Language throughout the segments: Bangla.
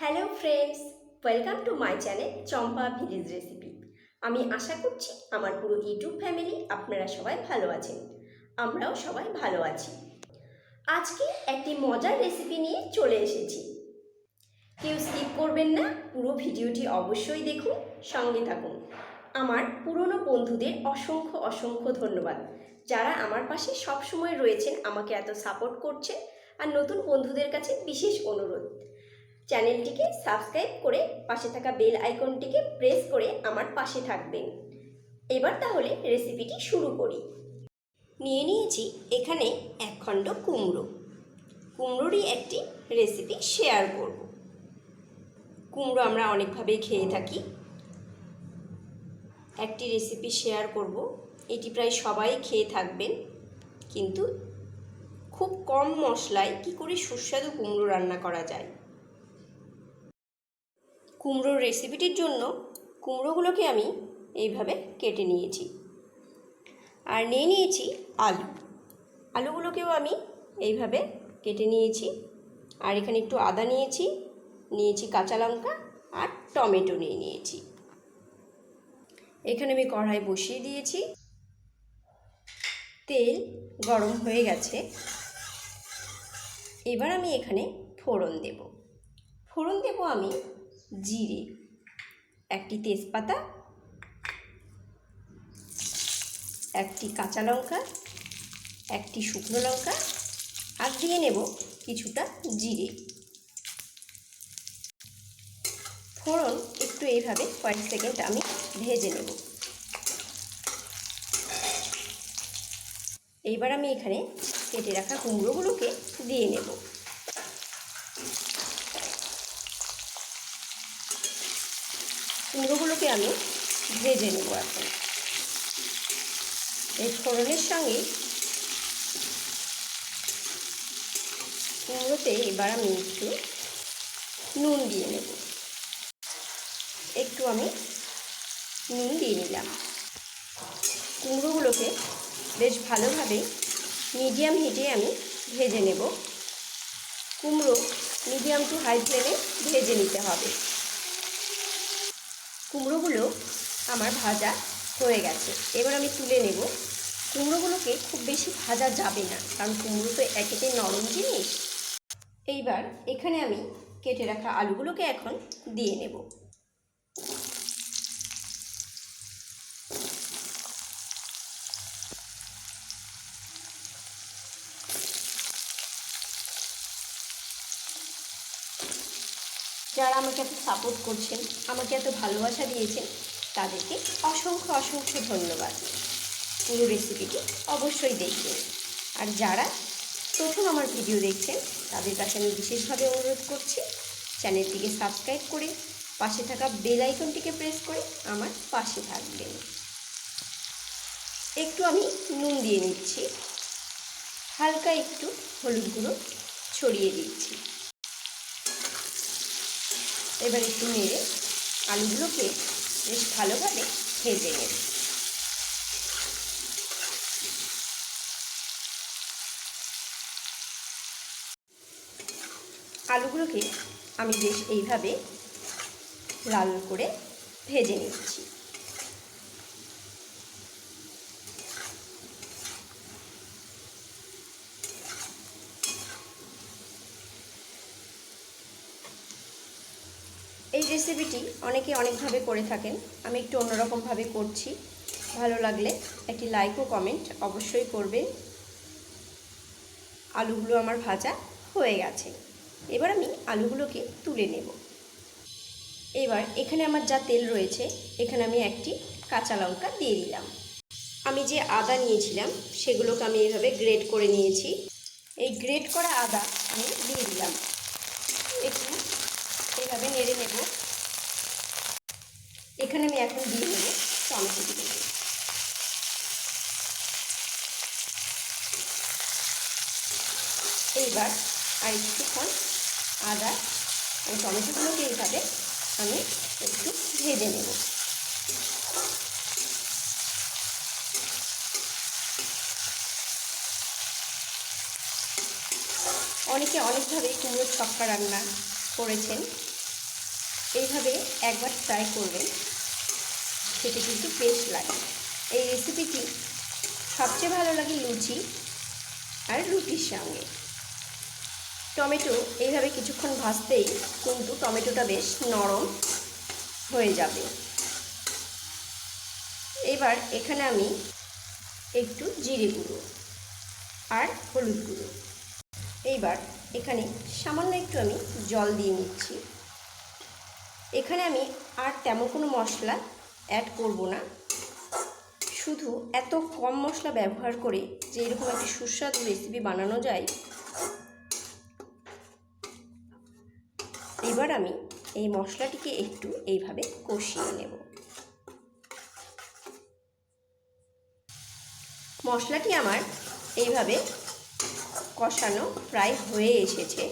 Hello friends, welcome to my channel Champa village recipe. আমি আশা করছি আমার পুরো ইউটিউব ফ্যামিলি আপনারা সবাই ভালো আছেন। আমরাও সবাই ভালো আছি। আজকে একটি মজার রেসিপি নিয়ে চলে এসেছি। কেউ স্কিপ করবেন না, পুরো ভিডিওটি অবশ্যই দেখুন, সঙ্গে থাকুন। আমার পুরনো বন্ধুদের অসংখ্য অসংখ্য ধন্যবাদ। যারা আমার পাশে সবসময় রয়েছেন, আমাকে এত সাপোর্ট করছে আর নতুন বন্ধুদের কাছে বিশেষ অনুরোধ। চ্যানেলটিকে সাবস্ক্রাইব করে পাশে থাকা বেল আইকনটিকে প্রেস করে আমার পাশে থাকবেন। এবার তাহলে রেসিপিটি শুরু করি। নিয়ে নিয়েছি এখানে এক খণ্ড কুমড়ো। কুমড়োরই একটি রেসিপি শেয়ার করব। কুমড়ো আমরা অনেকভাবেই খেয়ে থাকি। একটি রেসিপি শেয়ার করব। এটি প্রায় সবাই খেয়ে থাকবেন। কিন্তু খুব কম মশলায় কি করে সুস্বাদু কুমড়ো রান্না করা যায়? কুমড়োর রেসিপিটির জন্য কুমড়োগুলোকে আমি এইভাবে কেটে নিয়েছি। আর নিয়ে নিয়েছি আলু। আলুগুলোকেও আমি এইভাবে কেটে নিয়েছি। আর এখানে একটু আদা নিয়েছি নিয়েছি কাঁচা লঙ্কা আর টমেটো নিয়ে নিয়েছি। এখানে আমি কড়াই বসিয়ে দিয়েছি। তেল গরম হয়ে গেছে। এবার আমি এখানে ফোড়ন দেব। ফোড়ন দেব আমি জিরে, একটি তেজপাতা, একটি কাঁচা লঙ্কা, একটি শুকনো লঙ্কা, আর দিয়ে নেব কিছুটা জিরে। ফোড়ন একটু এইভাবে কয়েক সেকেন্ড আমি ভেজে নেব। এইবার আমি এখানে কেটে রাখা কুমড়োগুলোকে দিয়ে নেব। কুমড়োগুলোকে আমি ভেজে নেব এখন। এই ফোড়নের সঙ্গে কুমড়োতে এবার আমি একটু নুন দিয়ে নেব। একটু আমি নুন দিয়ে নিলাম। কুমড়োগুলোকে বেশ ভালোভাবে মিডিয়াম হিটে আমি ভেজে নেব। কুমড়ো মিডিয়াম টু হাই ফ্লেমে ভেজে নিতে হবে। কুমড়োগুলো আমার ভাজা হয়ে গেছে। এবার আমি তুলে নেব। কুমড়োগুলোকে খুব বেশি ভাজা যাবে না, কারণ কুমড়ো তো একেতে নরম জিনিস। এইবার এখানে আমি কেটে রাখা আলুগুলোকে এখন দিয়ে নেব। যারা আমাকে এত সাপোর্ট করছেন, আমাকে এত ভালোবাসা দিয়েছেন, তাদেরকে অসংখ্য অসংখ্য ধন্যবাদ। পুরো রেসিপিটি অবশ্যই দেখবেন। আর যারা প্রথম আমার ভিডিও দেখছেন, তাদের কাছে আমি বিশেষভাবে অনুরোধ করছি চ্যানেলটিকে সাবস্ক্রাইব করে, পাশে থাকা বেল আইকনটিকে প্রেস করে আমার পাশে থাকবেন। একটু আমি নুন দিয়ে নিচ্ছি। হালকা একটু হলুদ গুঁড়ো ছড়িয়ে দিচ্ছি। এবার একটু নেড়ে আলুগুলোকে বেশ ভালোভাবে ভেজে নেব। আলুগুলোকে আমি বেশ এইভাবে লাল করে ভেজে নিচ্ছি। রেসিপিটি অনেকে অনেকভাবে করে থাকেন। আমি একটু অন্যরকমভাবে করছি। ভালো লাগলে একটি লাইক ও কমেন্ট অবশ্যই করবেন। আলুগুলো আমার ভাজা হয়ে গেছে। এবার আমি আলুগুলোকে তুলে নেব। এবার এখানে আমার যা তেল রয়েছে, এখানে আমি একটি কাঁচা লঙ্কা দিয়ে দিলাম। আমি যে আদা নিয়েছিলাম, সেগুলোকে আমি এইভাবে গ্রেড করে নিয়েছি। এই গ্রেড করা আদা আমি দিয়ে দিলাম। একটু এইভাবে নেড়ে নেব। এখানে আমি এখন দিয়ে নেব টমেটো দিয়ে। এইবার আর একটুক্ষণ আদা ও টমেটোগুলোকে এইভাবে আমি একটু ভেজে নেব। অনেকে অনেকভাবে কুমড়োর ছক্কা রান্না করেছেন। এইভাবে একবার ট্রাই করবেন। সেটি কিন্তু বেশ লাগে। এই রেসিপিটি সবচেয়ে ভালো লাগে লুচি আর রুটির সঙ্গে। টমেটো এইভাবে কিছুক্ষণ ভাজতেই কিন্তু টমেটোটা বেশ নরম হয়ে যাবে। এবার এখানে আমি একটু জিরে গুঁড়ো আর হলুদ গুঁড়ো। এইবার এখানে সামান্য একটু আমি জল দিয়ে নিচ্ছি। এখানে আমি আর তেমন কোনো মশলা অ্যাড করব না। শুধু এত কম মশলা ব্যবহার করে যে এরকম একটি সুস্বাদু রেসিপি বানানো যায়। এবার আমি এই মশলাটিকে একটু এইভাবে কষিয়ে নেব। মশলাটি আমার এইভাবে কষানো প্রায় হয়ে এসেছে।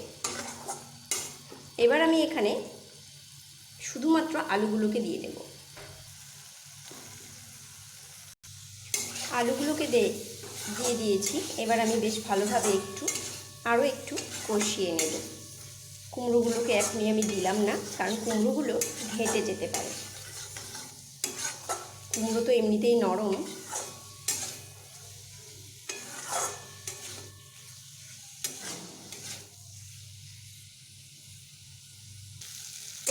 এবার আমি এখানে শুধুমাত্র আলুগুলোকে দিয়ে দেব। আলুগুলোকে দে, দিয়ে দিয়েছি। এবার আমি বেশ ভালোভাবে একটু, আরও একটু কষিয়ে নেব। কুমড়োগুলোকে এখনই আমি দিলাম না, কারণ কুমড়োগুলো ঘেঁটে যেতে পারে। কুমড়ো তো এমনিতেই নরম।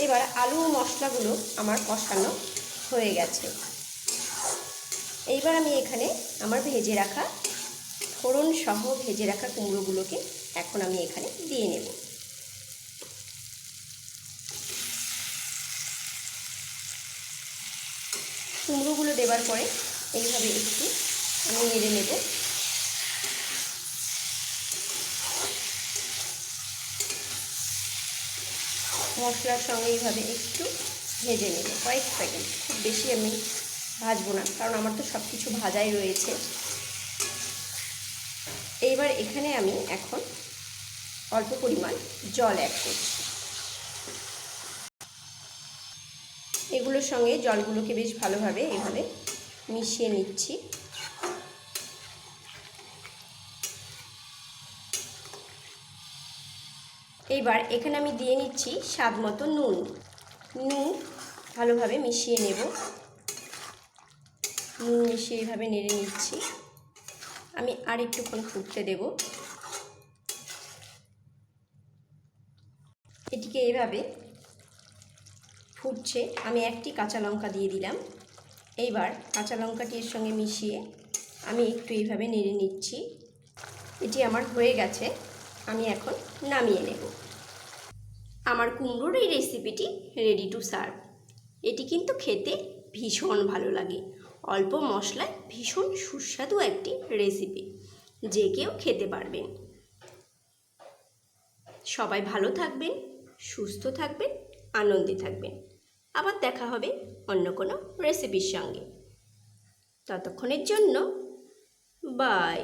এবার আলু মশলাগুলো আমার কষানো হয়ে গেছে। এইবার আমি এখানে আমার ভেজে রাখা ফোড়ন সহ ভেজে রাখা কুমড়োগুলোকে এখন আমি এখানে দিয়ে নেব। কুমড়োগুলো দেবার পরে এইভাবে একটু আমি নেড়ে নেব। মশলার সঙ্গে এইভাবে একটু ভেজে নেব। কয়েক সেকেন্ড খুব বেশি আমি ভাজবো না, কারণ আমার তো সব কিছু ভাজাই রয়েছে। এইবার এখানে আমি এখন অল্প পরিমাণ জল অ্যাড করছি। এগুলোর সঙ্গে জলগুলোকে বেশ ভালোভাবে এভাবে মিশিয়ে নিচ্ছি। এইবার এখানে আমি দিয়ে নিচ্ছি স্বাদ মতো নুন। নুন ভালোভাবে মিশিয়ে নেব। নুন মিশিয়ে এইভাবে নেড়ে নিচ্ছি। আমি আর একটুক্ষণ ফুটতে দেব। এটিকে এইভাবে ফুটছে। আমি একটি কাঁচা লঙ্কা দিয়ে দিলাম। এইবার কাঁচা লঙ্কাটি এর সঙ্গে মিশিয়ে আমি একটু এইভাবে নেড়ে নিচ্ছি। এটি আমার হয়ে গেছে। আমি এখন নামিয়ে নেব। আমার কুমড়োর এই রেসিপিটি রেডি টু সার্ভ এটি কিন্তু খেতে ভীষণ ভালো লাগে। অল্প মশলায় ভীষণ সুস্বাদু একটি রেসিপি যে কেউ খেতে পারবেন। সবাই ভালো থাকবেন, সুস্থ থাকবেন, আনন্দে থাকবেন। আবার দেখা হবে অন্য কোনো রেসিপির সঙ্গে। ততক্ষণের জন্য বাই